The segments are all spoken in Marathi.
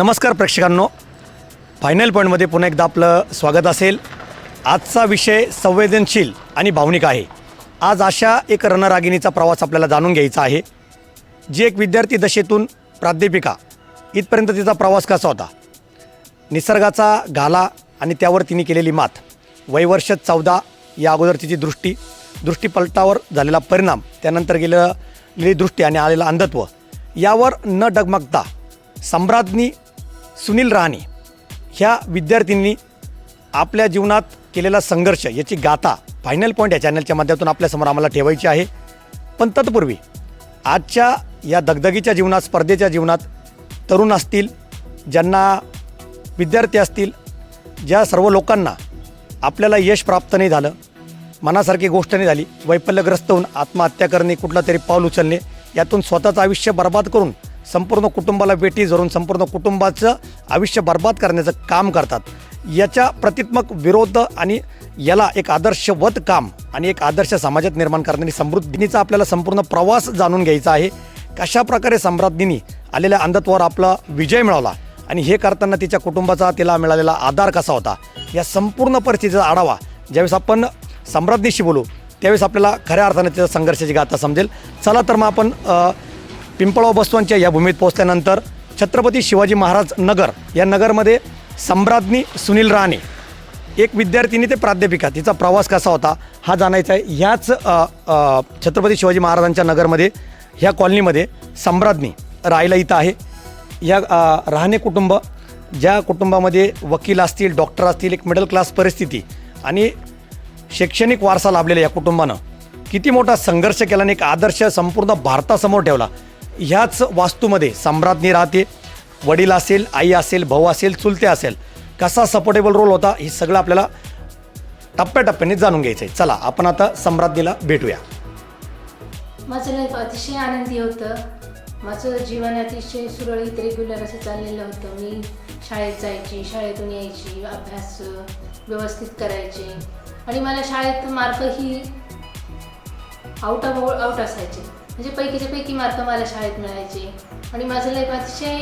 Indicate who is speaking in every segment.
Speaker 1: नमस्कार प्रेक्षकांनो. फायनल पॉईंटमध्ये पुन्हा एकदा आपलं स्वागत असेल. आजचा विषय संवेदनशील आणि भावनिक आहे. आज अशा एक रणरागिणीचा प्रवास आपल्याला जाणून घ्यायचा आहे. जी एक विद्यार्थी दशेतून प्राध्यापिका इथपर्यंत तिचा प्रवास कसा होता? निसर्गाचा घाला आणि त्यावर तिने केलेली मात वयवर्ष चौदा या अगोदर तिची दृष्टी दृष्टीपलटावर झालेला परिणाम त्यानंतर गेलेली दृष्टी आणि आलेलं अंधत्व यावर न डगमगता सम्राज्ञी सुनील राणे ह्या विद्यार्थिनी आपल्या जीवनात केलेला संघर्ष याची गाथा फायनल पॉईंट या चॅनलच्या माध्यमातून आपल्यासमोर आम्हाला ठेवायची आहे. पण तत्पूर्वी आजच्या या दगदगीच्या जीवनात स्पर्धेच्या जीवनात तरुण असतील ज्यांना विद्यार्थी असतील ज्या सर्व लोकांना आपल्याला यश प्राप्त नाही झालं मनासारखी गोष्ट नाही झाली वैफल्यग्रस्त होऊन आत्महत्या करणे कुठला तरी पाऊल उचलणे यातून स्वतःचं आयुष्य बर्बाद करून संपूर्ण कुटुंबाला बेटी धरून संपूर्ण कुटुंबाचं आयुष्य बर्बाद करण्याचं काम करतात. याच्या प्रतित्मक विरोध आणि याला एक आदर्शवत काम आणि एक आदर्श समाजात निर्माण करणारी समृद्धीचा आपल्याला संपूर्ण प्रवास जाणून घ्यायचा आहे. कशा प्रकारे सम्राज्ञींनी आलेल्या अंधत्वावर आपला विजय मिळवला आणि हे करताना तिच्या कुटुंबाचा तिला मिळालेला आधार कसा होता या संपूर्ण परिस्थितीचा आढावा ज्यावेळेस आपण सम्राज्ञीशी बोलू त्यावेळेस आपल्याला खऱ्या अर्थाने तिच्या संघर्षाची गाथा समजेल. चला तर मग आपण पिंपळाव बसवांच्या या भूमीत पोहोचल्यानंतर छत्रपती शिवाजी महाराज नगर या नगरमध्ये सम्राज्ञी सुनील राणे एक विद्यार्थिनी ते प्राध्यापिका तिचा प्रवास कसा होता हा जाणायचा आहे. ह्याच छत्रपती शिवाजी महाराजांच्या नगरमध्ये ह्या कॉलनीमध्ये सम्राज्ञी राहायला इथं आहे. या राहणे कुटुंब ज्या कुटुंबामध्ये वकील असतील डॉक्टर असतील एक मिडल क्लास परिस्थिती आणि शैक्षणिक वारसा लाभलेला या कुटुंबानं किती मोठा संघर्ष केला आणि एक आदर्श संपूर्ण भारतासमोर ठेवला. ह्याच वास्तूमध्ये सम्राज्ञी राहते वडील असेल आई असेल भाऊ असेल चुलते असेल कसा सपोर्टेबल रोल होता हे सगळं आपल्याला टप्प्याटप्प्याने जाणून घ्यायचं आहे चला आपण आता सम्राज्ञीला भेटूया.
Speaker 2: माझं लाईफ अतिशय आनंदी होतं. माझं जीवन अतिशय सुरळीत रेग्युलर असं चाललेलं होतं. मी शाळेत जायची शाळेतून यायची अभ्यास व्यवस्थित करायचे. आणि मला शाळेत मार्कही आउट ऑफ आउट असायचे. म्हणजे पैकीच्या पैकी मार्क मला शाळेत मिळायचे. आणि माझं लाईफ अतिशय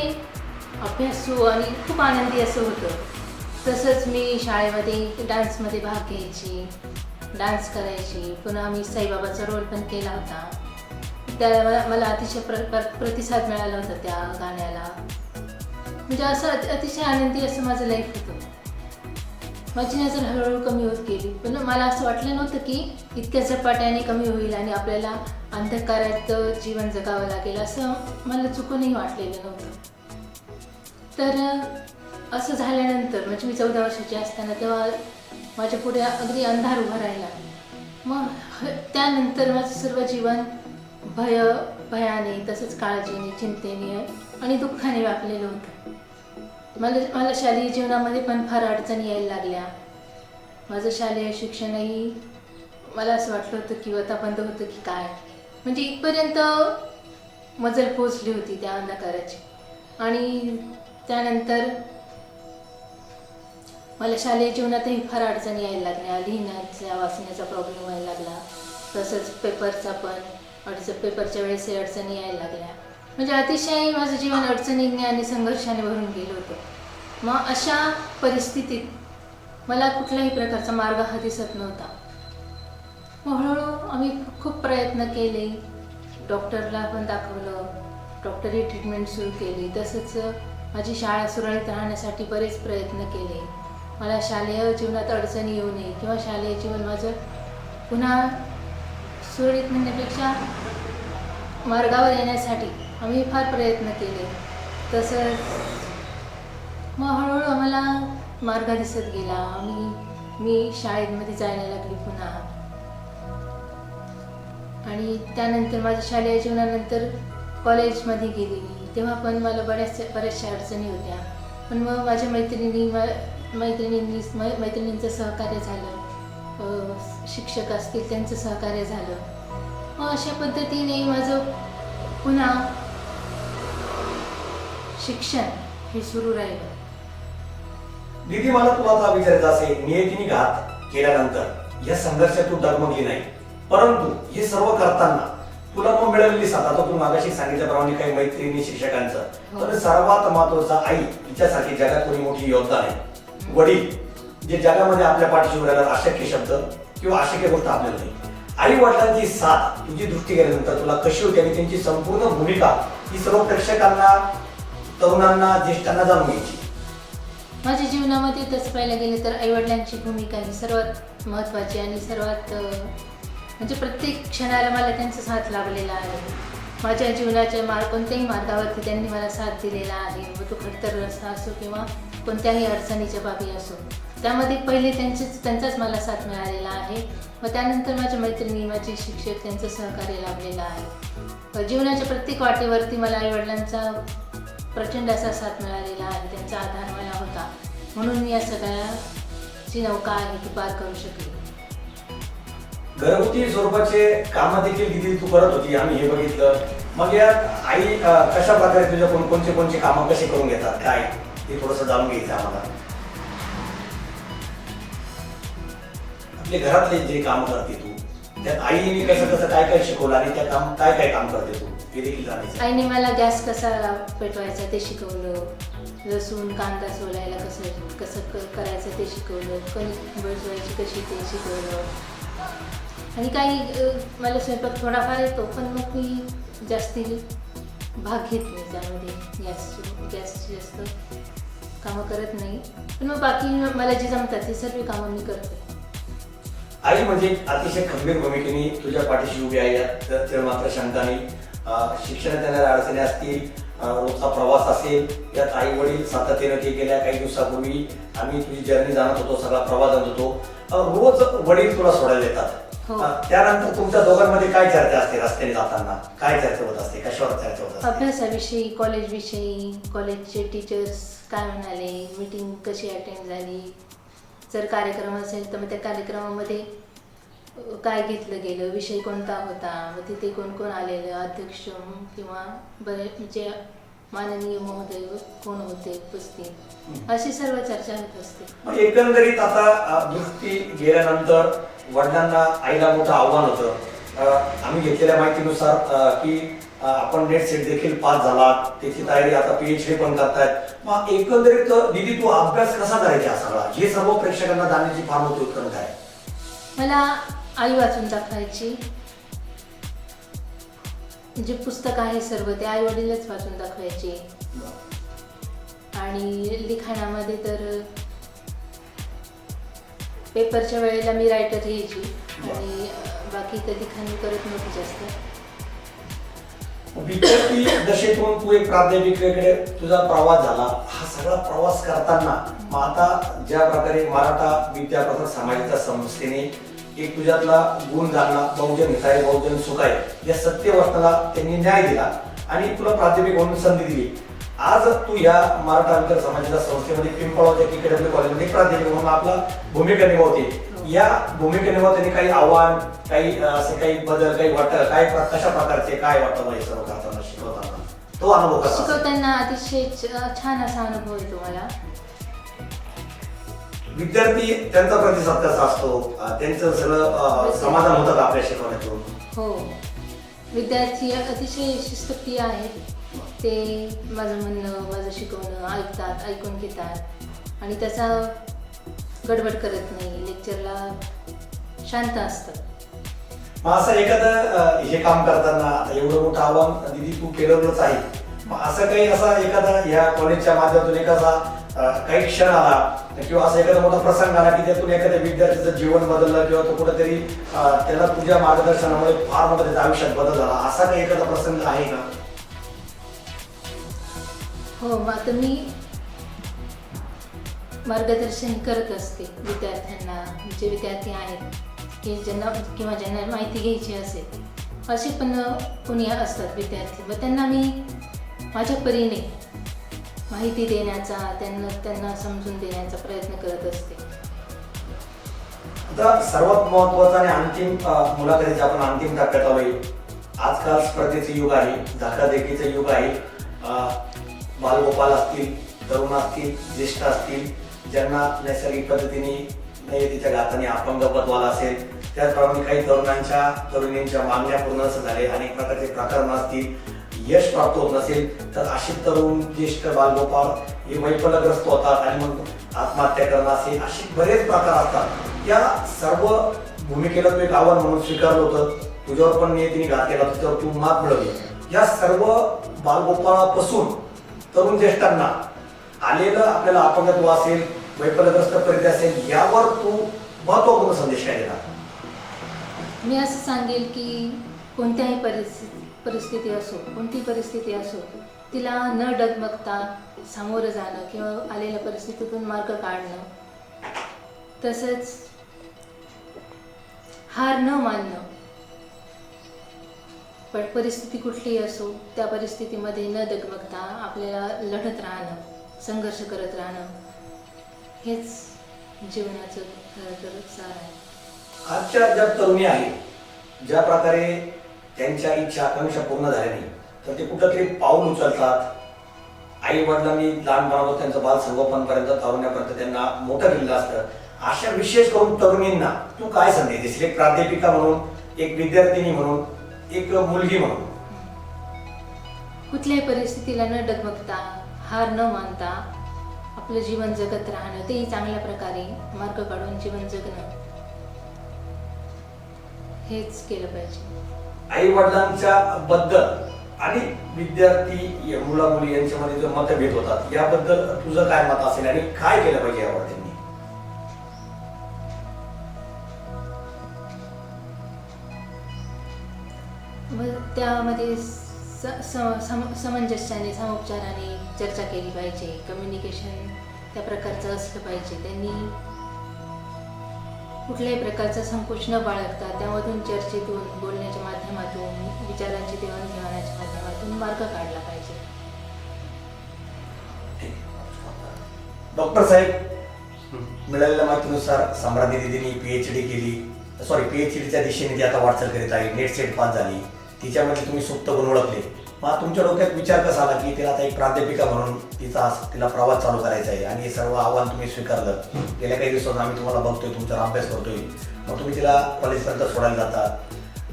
Speaker 2: अभ्यासू आणि खूप आनंदी असं होतं. तसंच मी शाळेमध्ये डान्समध्ये भाग घ्यायची डान्स करायची. पुन्हा मी साईबाबाचा रोल पण केला होता. त्याला मला अतिशय प्र प्र- प्रतिसाद मिळाला होता त्या गाण्याला. म्हणजे असं अतिशय आनंदी असं माझं लाईफ होतं. माझी नजर हळूहळू कमी होत गेली. पण मला असं वाटलं नव्हतं की इतक्या झपाट्याने कमी होईल आणि आपल्याला अंधकारात जीवन जगावं लागेल असं मला चुकूनही वाटलेलं नव्हतं. तर असं झाल्यानंतर म्हणजे मी चौदा वर्षाची असताना तेव्हा माझ्या पुढे अगदी अंधार उभा राहिला. मग ह- त्यानंतर माझं सर्व जीवन भय भयाने तसंच काळजीने चिंतेने आणि दुःखाने व्यापलेलं होतं. मला मला शालेय जीवनामध्ये पण फार अडचणी यायला लागल्या. माझं शालेय शिक्षणही मला असं वाटलं होतं की आता बंद होतं की काय? म्हणजे इथपर्यंत मजल पोचली होती त्या अंधकाराची. आणि त्यानंतर मला शालेय जीवनातही फार अडचणी यायला लागल्या. लिहिण्याचा वाचण्याचा प्रॉब्लेम व्हायला लागला. तसंच पेपरचा पण अडचण पेपरच्या वेळेसही अडचणी यायला लागल्या. म्हणजे अतिशय माझं जीवन अडचणीने आणि संघर्षाने भरून गेलं होतं. मग अशा परिस्थितीत मला कुठल्याही प्रकारचा मार्ग हा दिसत नव्हता. मग हळूहळू आम्ही खूप प्रयत्न केले. डॉक्टरला पण दाखवलं. डॉक्टरी ट्रीटमेंट सुरू केली. तसंच माझी शाळा सुरळीत राहण्यासाठी बरेच प्रयत्न केले. मला शालेय जीवनात अडचणी येऊ नये किंवा शालेय जीवन माझं पुन्हा सुरळीत म्हणण्यापेक्षा मार्गावर येण्यासाठी आम्ही फार प्रयत्न केले. तसंच मग हळूहळू आम्हाला मार्ग दिसत गेला. आम्ही मी शाळेमध्ये जायला लागली पुन्हा. आणि त्यानंतर माझ्या शालेय जीवनानंतर कॉलेजमध्ये गेली मी तेव्हा पण मला बऱ्याचशा बऱ्याचशा अडचणी होत्या. पण मग माझ्या मैत्रिणी मैत्रिणींनी मैत्रिणींचं सहकार्य झालं. शिक्षक असतील त्यांचं सहकार्य झालं. मग अशा पद्धतीने माझं पुन्हा शिक्षण हे सुरू राहिलं.
Speaker 1: दीदी मला तुम्हाला विचारायचं असेल नियतीने घात केल्यानंतर या संघर्षातून डगमगली नाही परंतु हे सर्व करताना तुला मग मिळालेली साथ आता तू मागाशी सांगितल्याप्रमाणे काही मैत्रिणी शिक्षकांचं.
Speaker 2: हो.
Speaker 1: पण सर्वात महत्त्वाचा आई तिच्यासाठी जगात कोणी मोठी योद्धा आहे. वडील जे जगामध्ये आपल्या पाठीशी उभे राहणार अशक्य शब्द किंवा अशक्य गोष्ट आपल्याला नाही. आई वडिलांची साथ तुझी दृष्टी गेल्यानंतर तुला कशी होती आणि त्यांची संपूर्ण भूमिका ही सर्व प्रेक्षकांना तरुणांना ज्येष्ठांना जाणून घ्यायची.
Speaker 2: माझ्या जीवनामध्ये तसं पाहायला गेलं तर आईवडिलांची भूमिका ही सर्वात महत्त्वाची आणि सर्वात म्हणजे प्रत्येक क्षणाला मला त्यांचा साथ लाभलेला आहे. माझ्या जीवनाच्या मार कोणत्याही मार्गावरती त्यांनी मला साथ दिलेला आहे. मग तो खडतर रस्ता असो किंवा कोणत्याही अडचणीच्या बाबी असो. त्यामध्ये पहिले त्यांचेच त्यांचाच मला साथ मिळालेला आहे. व त्यानंतर माझ्या मैत्रिणी माझे शिक्षक त्यांचं सहकार्य लाभलेलं आहे. जीवनाच्या प्रत्येक वाटेवरती मला आईवडिलांचा प्रचंड असा साथ मिळालेला आहे. त्यांचा आधार मला होता. म्हणून मी या सगळ्याची नौका आहे ती पार करू शकले
Speaker 1: घरगुती स्वरूपाचे काम देखील किती तू करत होती आम्ही हे बघितलं. मग या आई कशा प्रकारे तुझ्या कोण कोणचे कोणचे कामं कसे करून घेतात? काय? ते थोडस जाणून घ्यायचं आम्हाला. आपले घरातले जे काम करते तू त्यात आईने कसं कसं काय काय शिकवलं आणि त्या काम काय काय काम करते तू? हे देखील जाणायचं
Speaker 2: आईने मला गॅस कसा पेटवायचा ते शिकवलं. लसूण कांदा सोलायला कसं कसं करायचं ते शिकवलं. कणिक बळजवायची कशी ते शिकवलं. आणि काही मला स्वयंपाक थोडाफार येतो पण मग मी जास्ती भाग घेत नाही त्यामध्ये. गॅस गॅसची जास्त कामं करत नाही. पण मग बाकी मला जी जमतात ती सर्व कामं मी करते.
Speaker 1: आई म्हणजे अतिशय खंबीर भूमिकेने तुझ्या पाठीशी उभी आहे. यात तर मात्र शंका नाही शिक्षण शिक्षणात येणाऱ्या अडचणी असतील रोजचा प्रवास असेल यात आई वडील सातत्याने ते गेल्या काही दिवसापूर्वी आम्ही तुझी जर्नी जाणत होतो सगळा प्रवास जाणत होतो. रोज वडील तुला सोडायला येतात. त्यानंतर तुमच्या दोघांमध्ये काय चर्चा असते रस्त्याने जाताना? काय चर्चा होत असते? कशावर चर्चा होत असते?
Speaker 2: अभ्यासाविषयी कॉलेजविषयी कॉलेजचे टीचर्स काय म्हणाले? मीटिंग कशी अटेंड झाली? जर कार्यक्रम असेल तर मग त्या कार्यक्रमामध्ये काय घेतलं गेलं? विषय कोणता होता? मग तिथे कोण कोण आलेलं? अध्यक्ष किंवा बरे म्हणजे माननीय महोदय कोण होते उपस्थित? अशी सर्व चर्चा होत असते.
Speaker 1: एकंदरीत आता दृष्टी गेल्यानंतर वडिलांना आईला मोठं आव्हान होतं. आम्ही घेतलेल्या माहितीनुसार की आपण नेट सेट देखील पास झाला त्याची तयारी आता पीएचडी पण करतायत. मग एकंदरीत दीदी तू अभ्यास कसा करायचा सगळा? हे सर्व प्रेक्षकांना जाण्याची फार मोठी उत्कंठा आहे.
Speaker 2: मला आई वाचून दाखवायची. जे पुस्तक आहे सर्व ते आई वडीलच वाचून दाखवायचे. आणि लिखाणामध्ये तर पेपरच्या वेळेला मी रायटर घ्यायची आणि बाकी तर लिखाण करत नव्हती जास्त.
Speaker 1: विद्यार्थी दशेतून तू एक प्राध्यापिकेकडे तुझा प्रवास झाला. हा सगळा प्रवास करताना मग आता ज्या प्रकारे मराठा विद्यापीठ समाजाच्या संस्थेने एक तुझ्यातला गुण जाणला बहुजन हिताय बहुजन सुखाय या सत्य वचनाला त्यांनी न्याय दिला आणि तुला प्राध्यापिक म्हणून संधी दिली. आज तू या मराठा विद्यार्थी समाजाच्या संस्थेमध्ये पिंपळावच्या के डब्ल्यू कॉलेजमध्ये प्राध्यापक म्हणून आपला भूमिका निभावते. या भूमिका निभावताना काही आव्हान काही असे काही बदल काही वाटत? काय कशा प्रकारचे काय वाटतं मला हे सर्व करताना शिकवताना? तो अनुभव
Speaker 2: शिकवताना अतिशय छान असा अनुभव येतो मला.
Speaker 1: विद्यार्थी त्यांचा प्रतिसाद कसा असतो? त्यांचं सगळं समाधान होतं का आपल्या शिकवण्यातून?
Speaker 2: हो. विद्यार्थी अतिशय शिस्तप्रिय आहेत. ते माझं म्हणणं माझं शिकवणं ऐकतात ऐकून घेतात. आणि त्याचा गडबड करत नाही. लेक्चरला शांत असतात.
Speaker 1: मग असं एखादं हे काम करताना एवढं मोठं आव्हान दिदी तू केलंच आहे. मग असं काही असा एखादा या कॉलेजच्या माध्यमातून एखादा काही क्षण आला किंवा असा एखादा मोठा प्रसंग आला की त्यातून एखाद्या विद्यार्थ्याचं जीवन बदललं किंवा तो कुठेतरी त्याला तुझ्या मार्गदर्शनामुळे फार मोठा त्याच्या आयुष्यात बदल झाला. असा काही एखादा प्रसंग आहे का?
Speaker 2: हो आता मी मार्गदर्शन करत असते विद्यार्थ्यांना जे विद्यार्थी आहेत की ज्यांना किंवा ज्यांना माहिती घ्यायची असेल. असे पण कोणी असतात विद्यार्थी. मग त्यांना मी माझ्या परीने माहिती देण्याचा त्यांना त्यांना समजून देण्याचा प्रयत्न करत असते.
Speaker 1: आता सर्वात महत्वाचं आणि अंतिम अं, आपण अंतिम टप्प्यात आलोय आजकाल स्पर्धेचे युग आहे धकाधकीचं युग आहे. बालगोपाल असतील तरुण असतील ज्येष्ठ असतील ज्यांना नैसर्गिक पद्धतीने नैतिच्या घाताने अपंगत्वाला असेल त्याचप्रमाणे काही तरुणांच्या तरुणींच्या मागण्या पूर्ण असं झाले अनेक प्रकारचे प्रकरण असतील. यश प्राप्त होत नसेल तर असे तरुण ज्येष्ठ बालगोपाळ हे मैफलग्रस्त होतात आणि मग आत्महत्या करणं असेल असे बरेच प्रकार असतात. त्या सर्व भूमिकेला तू एक आव्हान म्हणून स्वीकारलं होतं. तुझ्यावर पण नियतीने घात केला तुझ्यावर तू मात मिळवली. या सर्व बालगोपाळापासून तरुण ज्येष्ठांना आलेलं आपल्याला अपंगत्व असेल वैफल्यग्रस्त परिस्थिती असेल यावर तू महत्त्वपूर्ण संदेश काय देणार?
Speaker 2: मी असं सांगेल की कोणत्याही परिस्थिती परिस्थिती असो कोणती परिस्थिती असो तिला न डगमगता सामोरं जाणं किंवा आलेल्या परिस्थितीतून मार्ग काढणं. तसंच हार न मानणं. पण परिस्थिती कुठलीही असो त्या परिस्थितीमध्ये न डगमगता आपल्याला लढत राहणं संघर्ष करत राहणं हेच जीवनाचं खरं तर सार आहे.
Speaker 1: आजच्या ज्या तरुणी आहे ज्या प्रकारे त्यांच्या इच्छा आकांक्षा पूर्ण झाल्या नाही. तर ते कुठंतरी पाऊल उचलतात. आई वडिलांनी लहानपणापासून त्यांचं बाल संगोपनपर्यंत तारुण्यापर्यंत त्यांना मोठं केलेलं असतं. अशा विशेष करून तरुणींना तू काय संदेश देशील? एक प्राध्यापिका म्हणून एक विद्यार्थिनी म्हणून एक मुलगी म्हणून.
Speaker 2: कुठल्याही परिस्थितीला न डगमगता हार न मानता आपलं जीवन जगत राहणं तेही चांगल्या प्रकारे मार्ग काढून जीवन जगणं. हेच केलं पाहिजे.
Speaker 1: आई वडिलांच्या बद्दल आणि विद्यार्थी मुला मुली यांच्यामध्ये जो मतभेद होतात याबद्दल तुझं काय मत असेल आणि काय केलं पाहिजे यावर त्यांनी
Speaker 2: मग त्यामध्ये स सम समंजस्याने समोपचाराने चर्चा केली पाहिजे. कम्युनिकेशन त्या प्रकारचं असलं पाहिजे. त्यांनी कुठल्याही प्रकारचा संकोच न बाळगता त्यामधून चर्चेतून बोलण्याच्या माध्यमातून विचारांची देवाणघेवाणाच्या माध्यमातून मार्ग काढला पाहिजे.
Speaker 1: डॉक्टर साहेब मिळालेल्या माहितीनुसार सम्राटी पी पीएच डी केली. सॉरी पीएचडीच्या दिशेने ती आता वाटचाल करीत आहे नेट सेट पास झाली. तिच्यामध्ये तुम्ही सुप्त गुण ओळखले. मग तुमच्या डोक्यात विचार कसा आला की तिला आता एक प्राध्यापिका म्हणून तिचा तिला प्रवास चालू करायचा आहे आणि हे सर्व आव्हान तुम्ही स्वीकारलं. गेल्या काही दिवसात आम्ही तुम्हाला बघतोय तुमचा अभ्यास करतोय. मग तुम्ही तिला कॉलेजपर्यंत सोडायला जाता.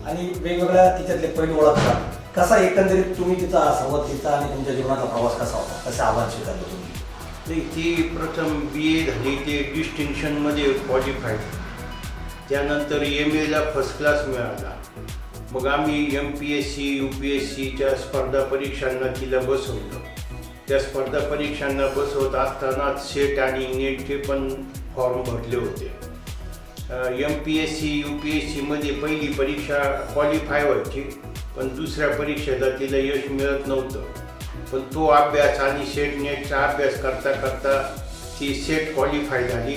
Speaker 1: आणि वेगवेगळ्या तिच्यातले पैलू ओळखतात कसा एकंदरीत तुम्ही तिचा संवाद तिचा आणि तुमच्या जीवनाचा प्रवास कसा होता? कसं आव्हान स्वीकारलं तुम्ही?
Speaker 3: नाही ती प्रथम बी ए झाली. ते डिस्टिंक्शनमध्ये क्वालिफाईड त्यानंतर एम एला फर्स्ट क्लास मिळाला. मग आम्ही M P S C U P S सीच्या स्पर्धा परीक्षांना तिला बसवलं. त्या स्पर्धा परीक्षांना बसवत असतानाच सेट आणि नेटचे पण फॉर्म भरले होते. M P S C U P S सीमध्ये पहिली परीक्षा क्वालिफाय व्हायची पण दुसऱ्या परीक्षेला तिला यश मिळत नव्हतं. पण तो अभ्यास आणि सेट नेटचा अभ्यास करता करता ती सेट क्वालिफाय झाली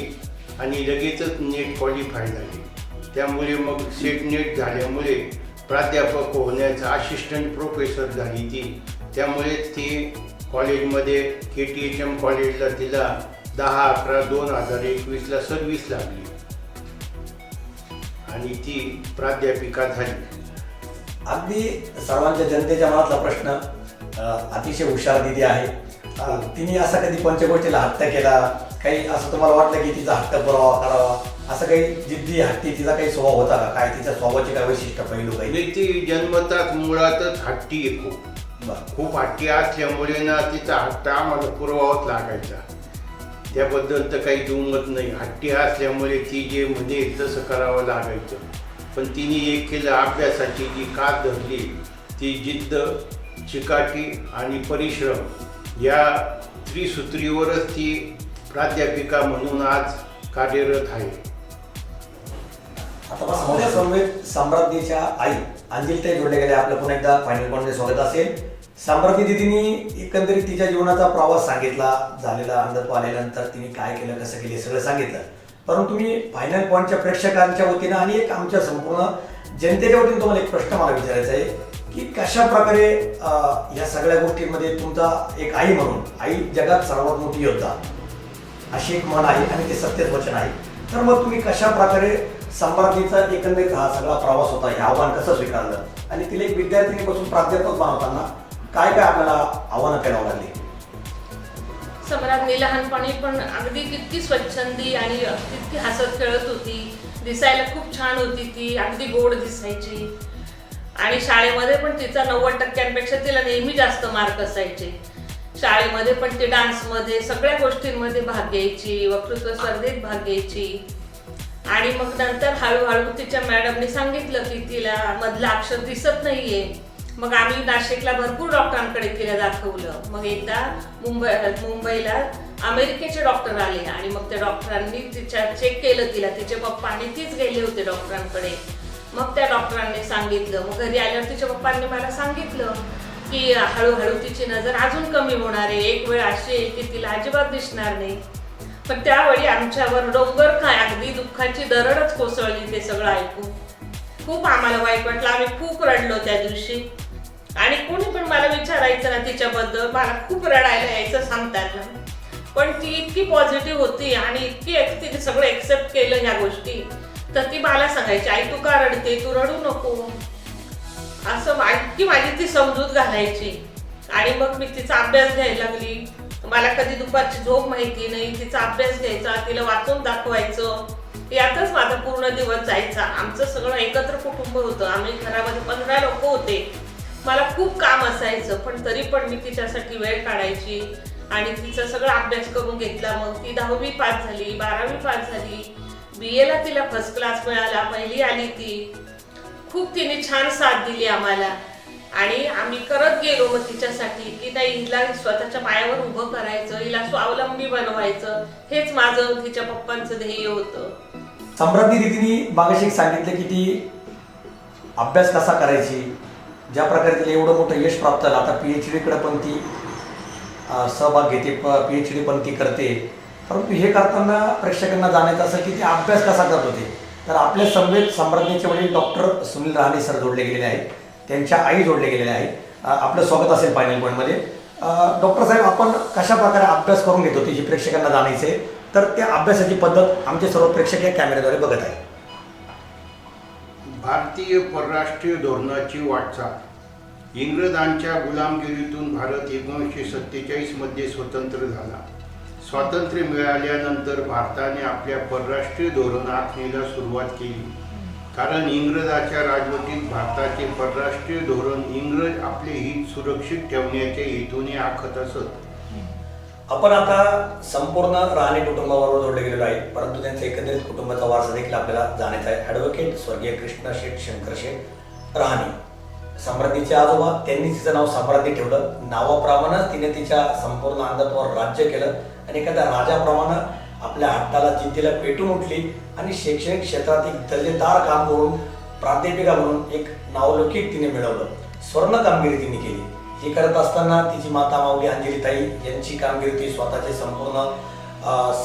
Speaker 3: आणि लगेचच नेट क्वालिफाय झाली. त्यामुळे मग सेट नेट झाल्यामुळे प्राध्यापक होण्याचा असिस्टंट प्रोफेसर झाली ती. त्यामुळेच ती कॉलेजमध्ये के टी एच एम कॉलेजला तिला दहा अकरा दोन हजार एकवीसला सर्व्हिस लागली. आणि ती प्राध्यापिका झाली.
Speaker 1: अगदी सर्वांच्या जनतेच्या मनातला प्रश्न अतिशय हुशार दिदी आहे. तिने असा कधी पंचगोष्टीला हट्ट केला? काही असं तुम्हाला वाटलं की तिचा हट्ट पुरावा करावा? असं काही जिद्दी हट्टी तिचा काही स्वभाव होता का? काय तिच्या स्वभावाचे काय वैशिष्ट्य पैलू काही?
Speaker 3: म्हणजे ती जन्मताच मुळातच हट्टी आहे खूप.
Speaker 1: बरं.
Speaker 3: खूप हट्टी असल्यामुळे ना तिचा हट्ट आम्हाला पुरवावाच लागायचा. त्याबद्दल तर काही दुमत नाही. हट्टी असल्यामुळे ती जे म्हणे तसं करावं लागायचं. पण तिने एक केलं अभ्यासाची जी कात धरली. ती जिद्द चिकाटी आणि परिश्रम या त्रिसूत्रीवरच ती प्राध्यापिका म्हणून आज कार्यरत आहे.
Speaker 1: आता बस समवेत साम्राज्ञीच्या आई अंजिलताई जोडले गेले. आपलं पुन्हा एकदा फायनल पॉईंटमध्ये स्वागत असेल. साम्राज्ञी दिदीनी एकंदरीत तिच्या जीवनाचा प्रवास सांगितला झालेला अंधत्व आल्यानंतर तिने काय केलं कसं केलं हे सगळं सांगितलं. परंतु मी फायनल पॉईंटच्या प्रेक्षकांच्या वतीनं आणि एक आमच्या संपूर्ण जनतेच्या वतीनं तुम्हाला एक प्रश्न मला विचारायचा आहे की कशा प्रकारे या सगळ्या गोष्टींमध्ये तुमचा एक आई म्हणून आई जगात सर्वात मोठी योद्धा अशी एक म्हण आहे आणि ते सत्यच वचन आहे. तर मग तुम्ही कशा प्रकारे संभाजीचा एकंदरीत हा सगळा प्रवास होता हे आव्हान कसं स्वीकारलं? आणि तिला एक विद्यार्थिनीपासून प्राध्यापक बनवताना काय काय आपल्याला आव्हानं करावं लागली?
Speaker 4: सम्राज्ञी लहानपणी पण अगदी किती स्वच्छंदी आणि तितकी हसत खेळत होती. दिसायला खूप छान होती ती अगदी गोड दिसायची. आणि शाळेमध्ये पण तिचा नव्वद टक्क्यांपेक्षा तिला नेहमी जास्त मार्क असायचे. शाळेमध्ये पण ती डान्समध्ये सगळ्या गोष्टींमध्ये भाग घ्यायची वक्तृत्व स्पर्धेत भाग घ्यायची. आणि मग नंतर हळूहळू तिच्या मॅडमने सांगितलं की तिला मधलं अक्षर दिसत नाहीये. मग आम्ही नाशिकला भरपूर डॉक्टरांकडे तिला दाखवलं. मग एकदा मुंबई मुंबईला अमेरिकेचे डॉक्टर आले आणि मग त्या डॉक्टरांनी तिच्या चेक केलं तिला. तिचे पप्पा आणि तीच गेले होते डॉक्टरांकडे. मग त्या डॉक्टरांनी सांगितलं. मग घरी आल्यावर तिच्या पप्पांनी मला सांगितलं की हळूहळू तिची नजर अजून कमी होणार आहे. एक वेळ अशी आहे की तिला अजिबात दिसणार नाही. पण त्यावेळी आमच्यावर डोंगर काय अगदी दुःखाची दरडच कोसळली ते सगळं ऐकून. खूप आम्हाला वाईट वाटलं. आम्ही खूप रडलो त्या दिवशी. आणि कोणी पण मला विचारायचं ना तिच्याबद्दल मला खूप रडायला यायचं सांगताना. पण ती इतकी पॉझिटिव्ह होती आणि इतकी एक- तिने सगळं एक्सेप्ट केलं ह्या गोष्टी तर ती मला सांगायची आई तू का रडते? तू रडू नको. असं इतकी माझी ती समजूत घालायची. आणि मग मी तिचा अभ्यास घ्यायला लागली. मला कधी दुपारची झोप माहिती नाही तिचा अभ्यास घ्यायचा तिला वाचून दाखवायचं. यातच माझा पूर्ण दिवस जायचा. आमचं सगळं एकत्र कुटुंब होतं. आम्ही घरामध्ये पंधरा लोक होते. मला खूप काम असायचं पण तरी पण मी तिच्यासाठी वेळ काढायची. आणि तिचा सगळा अभ्यास करून घेतला. मग ती दहावी पास झाली बारावी पास झाली. बी एला तिला फर्स्ट क्लास मिळाला. पहिली आली ती. खूप तिने छान साथ दिली आम्हाला. आणि आम्ही करत गेलो मग तिच्यासाठी की नाही हिला स्वतःच्या पायावर उभं करायचं हिला स्वावलंबी बनवायचं हेच माझं तिच्या पप्पांचं ध्येय होतं.
Speaker 1: सम्राज्ञी दीदीनी मागाशी सांगितलं की ती अभ्यास कसा करायची ज्या प्रकारे तिला एवढं मोठं यश प्राप्त झालं आता पी एच डीकडे पण ती सहभाग घेते पी एच डी पण ती करते. परंतु हे करताना प्रेक्षकांना जाण्याचं असं की ते अभ्यास कसा करत होते? तर आपल्या समवेत सम्राज्ञीचे वडील डॉक्टर सुनील रहाणे सर जोडले गेलेले आहेत. त्यांच्या आई जोडले गेलेल्या आहेत. आपलं स्वागत असेल फायनल पॉईंटमध्ये डॉक्टर साहेब आपण कशा प्रकारे अभ्यास करून घेतो तिची प्रेक्षकांना जाणायचे तर त्या अभ्यासाची पद्धत आमचे सर्व प्रेक्षक या कॅमेऱ्याद्वारे बघत आहे
Speaker 3: भारतीय परराष्ट्रीय धोरणाची वाटचाल. इंग्रजांच्या गुलामगिरीतून भारत एकोणीसशे सत्तेचाळीसमध्ये स्वतंत्र झाला. स्वातंत्र्य मिळाल्यानंतर भारताने आपल्या परराष्ट्रीय धोरण आखणीला सुरुवात केली. कारण इंग्रजाच्या राजवटीत भारताचे परराष्ट्रीय धोरण इंग्रज आपले हित सुरक्षित ठेवण्याच्या हेतूने आखत असत.
Speaker 1: आपण आता संपूर्ण राणे कुटुंबाबरोबर जोडले गेलेलो आहे परंतु त्यांचा एकंदरीत कुटुंबाचा वारसा देखील आपल्याला जाण्याचा आहे. ॲडव्होकेट स्वर्गीय कृष्ण शेठ शंकर शेठ राहणे. सम्राज्ञीचे आजोबा त्यांनी तिचं नाव सम्राज्ञी ठेवलं. नावाप्रमाणेच तिने तिच्या संपूर्ण अंगत्वावर राज्य केलं. आणि एखाद्या राजाप्रमाणे आपल्या हट्टाला जिद्दीला पेटून उठली आणि शैक्षणिक क्षेत्रात एक दर्जेदार काम करून प्राध्यापिका म्हणून एक नावलौकिक तिने मिळवलं. स्वर्ण कामगिरी तिने केली. हे करत असताना तिची माता माऊली अंजलीताई यांची कामगिरी ती स्वतःचे संपूर्ण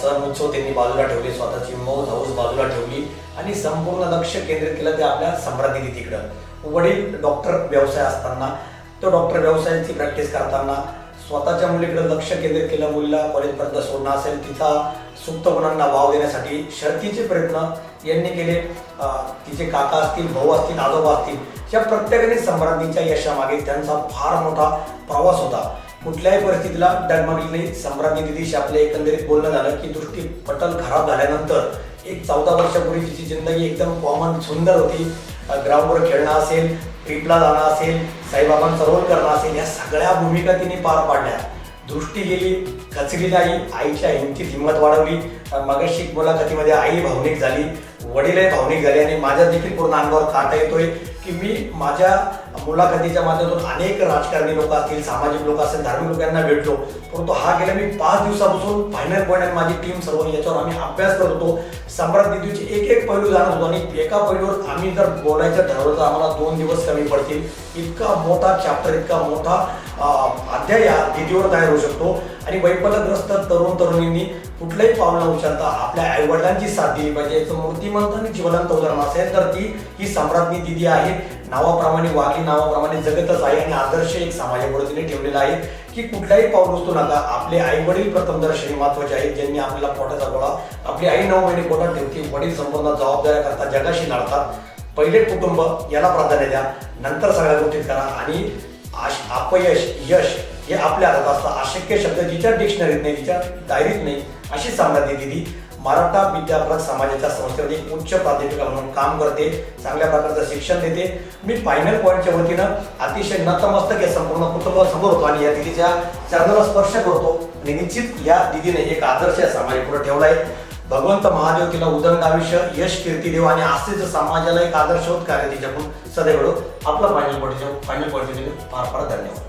Speaker 1: सण उत्सव त्यांनी बाजूला ठेवले. स्वतःची मौज हौस बाजूला ठेवली आणि संपूर्ण लक्ष केंद्रित केलं ते आपल्या सम्राज्ञी तिकडं. वडील डॉक्टर व्यवसाय असताना तो डॉक्टर व्यवसायाची प्रॅक्टिस करताना स्वतःच्या मुलीकडे लक्ष केंद्रित केलं. मुलीला कॉलेजपर्यंत सोडणं असेल तिचा सुप्त गुणांना वाव देण्यासाठी शर्तीचे प्रयत्न यांनी केले. तिचे काका असतील भाऊ असतील आजोबा असतील या प्रत्येकाने संभ्रांतीच्या यशामागे त्यांचा फार मोठा प्रवास होता. कुठल्याही परिस्थितीला डगमगली नाही. सम्राज्ञी दिदीशी आपले एकंदरीत बोलणं झालं की दृष्टी पटल खराब झाल्यानंतर एक चौदा वर्षापूर्वी तिची जिंदगी एकदम कॉमन सुंदर होती. ग्राउंडवर खेळणं असेल ट्रिपला जाणं असेल साईबाबांचा रोल करणं असेल या सगळ्या भूमिका तिने पार पाडल्या. दृष्टी गेली खचली नाही आईच्या हिमतीत हिंमत वाढवली. मगाशी मुलाखतीमध्ये आई भावनिक झाली वडीलही भावनिक झाले आणि माझ्या देखील पूर्ण अंगावर काटा येतोय की मी माझ्या मुलाखतीच्या माध्यमातून अनेक राजकारणी लोक असतील सामाजिक लोक असतील धार्मिक लोकांना भेटलो. परंतु हा गेल्या मी पाच दिवसापासून फायनल पॉईंट आणि माझी टीम सर्व याच्यावर आम्ही अभ्यास करत होतो. सम्राट एक एक पैलू जाणत होतो आणि एका पैलूवर आम्ही जर बोलायचं ठरवलं तर आम्हाला दोन दिवस कमी पडतील. इतका मोठा चॅप्टर इतका मोठा अध्याय या दिदीवर तयार होऊ शकतो. आणि वैपलग्रस्त तरुण तरुणींनी कुठलंही पावलं उचलता आपल्या आईवडिलांची साथ दिली पाहिजे. याचं मूर्तिमंत आणि ज्वलंत उदाहरण असेल तर ती ही सम्राज्ञी दिदी आहे. नावाप्रमाणे वागली नावाप्रमाणे जगतच आहे आणि आदर्श एक समाजापुढे तिने ठेवलेला आहे की कुठलाही पाऊल उचलू नका. आपले आई वडील प्रथमदर्शनी महत्त्वाचे आहेत ज्यांनी आपल्याला पोटाचा गोळा आपली आई नऊ महिने पोटात ठेवते वडील संपूर्ण जबाबदाऱ्या करतात जगाशी लढतात. पहिले कुटुंब याला प्राधान्य द्या. नंतर सगळ्या गोष्टी करा आणि आश- अपयश यश हे आपल्या हातात असतं. अशक्य शब्द जिच्या डिक्शनरीत नाही जिच्या डायरीत नाही अशी सामना दिली मराठा विद्यापीठ समाजाच्या संस्थेमध्ये उच्च प्राध्यापिका म्हणून काम करते चांगल्या प्रकारचं शिक्षण देते. मी फायनल पॉईंटच्या वतीनं अतिशय नतमस्तक या संपूर्ण कुटुंबासमोर होतो आणि या दिदीच्या चरणाला स्पर्श करतो. आणि निश्चित या दिदीने एक आदर्श या समाजापुढे ठेवला आहे. भगवंत महादेव तिला उदंड आयुष्य यश कीर्ती देव आणि आस्थेच समाजाला एक आदर्शवत कार्य तिच्याकडून सदैव घडो. आपलं फायनल पॉईंट फायनल पॉईंट फार फार धन्यवाद